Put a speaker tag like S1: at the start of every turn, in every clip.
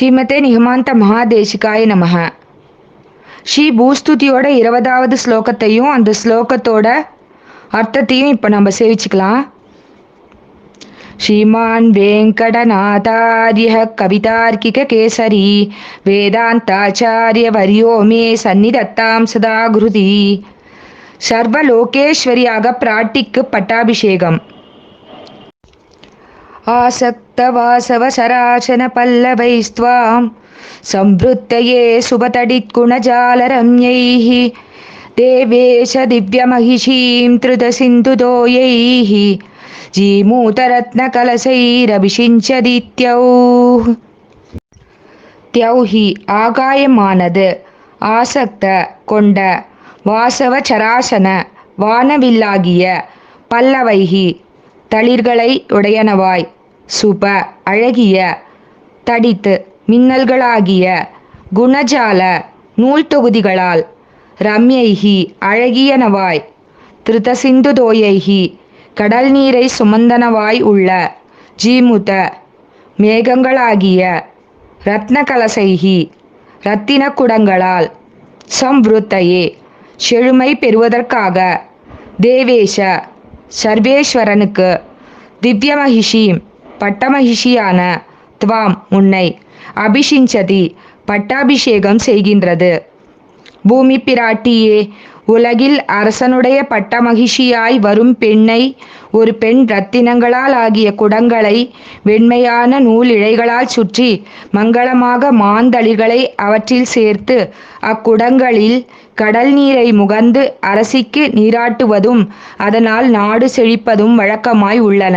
S1: ஸ்ரீமதே நிகமாந்த மகாதேசிகாய நமக. ஸ்ரீ பூஸ்துதியோட இருபதாவது ஸ்லோகத்தையும் அந்த ஸ்லோகத்தோட அர்த்தத்தையும் இப்போ நம்ம சேவிச்சுக்கலாம். श्रीमान् वेङ्कटनाथार्यः कवितार्किककेसरी वेदान्ताचार्यवर्यो मे सन्निधत्तां सदा குருதி சர்வலோகேஸ்வரியாக பிராட்டிக்கு பட்டாபிஷேகம். आसक्तवासवसराचनपल्लवैस्त्वां संवृत्तये सुभतडित्कुणजालरम्यैः देवेश दिव्यमहिषीं धृतसिन्धुदोयैः ஜீமூதரத்னகலசைரபிஷிஞ்சதித்யௌ தியௌஹி ஆகாயமானது ஆசக்த கொண்ட வாசவ சராசன வானவில்லாகிய பல்லவைகி தளிர்களை உடையனவாய் சுப அழகிய தடித்து மின்னல்களாகிய குணஜால நூல் தொகுதிகளால் ரம்யைகி அழகியனவாய் திருதசிந்துதோயைகி கடல் நீரை சுமந்தனவாய் உள்ள ஜீமுத மேகங்களாகிய ரத்னகலசைகி ரத்தின குடங்களால் சம்வருத்தையே செழுமை பெறுவதற்காக தேவேஷ சர்வேஸ்வரனுக்கு திவ்யமகிஷீம் பட்டமகிஷியான துவாம் உன்னை அபிஷிஞ்சதி பட்டாபிஷேகம் செய்கின்றது. பூமி பிராட்டியே உலகில் அரசனுடைய பட்டமகிஷியாய் வரும் பெண்ணை ஒரு பெண் ரத்தினங்களால் ஆகிய குடங்களை வெண்மையான நூல் இழைகளால் சுற்றி மங்களமாக மாந்தளிகளை அவற்றில் சேர்த்து அக்குடங்களில் கடல் நீரை முகந்து அரசிக்கு நீராட்டுவதும் அதனால் நாடு செழிப்பதும் வழக்கமாய் உள்ளன.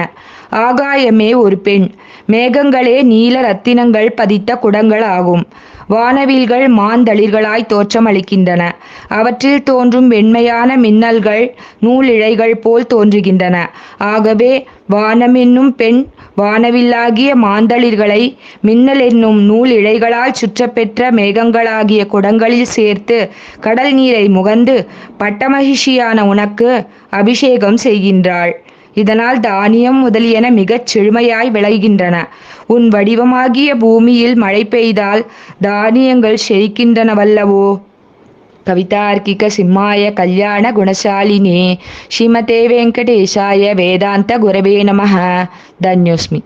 S1: ஆகாயமே ஒரு பெண். மேகங்களே நீல ரத்தினங்கள் பதித்த குடங்கள் ஆகும் வானவில்கள் மாந்தளிர்களாய் தோற்றமளிக்கின்றன. அவற்றில் தோன்றும் வெண்மையான மின்னல்கள் நூலிழைகள் போல் தோன்றுகின்றன. ஆகவே வானம் என்னும் பெண் வானவில்லாகிய மாந்தளிர்களை மின்னல் என்னும் நூல் இழைகளால் சுற்றப்பெற்ற மேகங்களாகிய குடங்களில் சேர்த்து கடல் நீரை முகந்து பட்டமகிஷியான உனக்கு அபிஷேகம் செய்கின்றாள். இதனால் தானியம் முதலியன மிகச் செழுமையாய் விளைகின்றன. உன் வடிவமாகிய பூமியில் மழை பெய்தால் தானியங்கள் செழிக்கின்றனவல்லவோ? கவிதார்க்கிக சிம்மாய கல்யாண குணசாலினே. ஸ்ரீமதே வெங்கடேஷாய வேதாந்த குரவே நம தன்யோஸ்மி.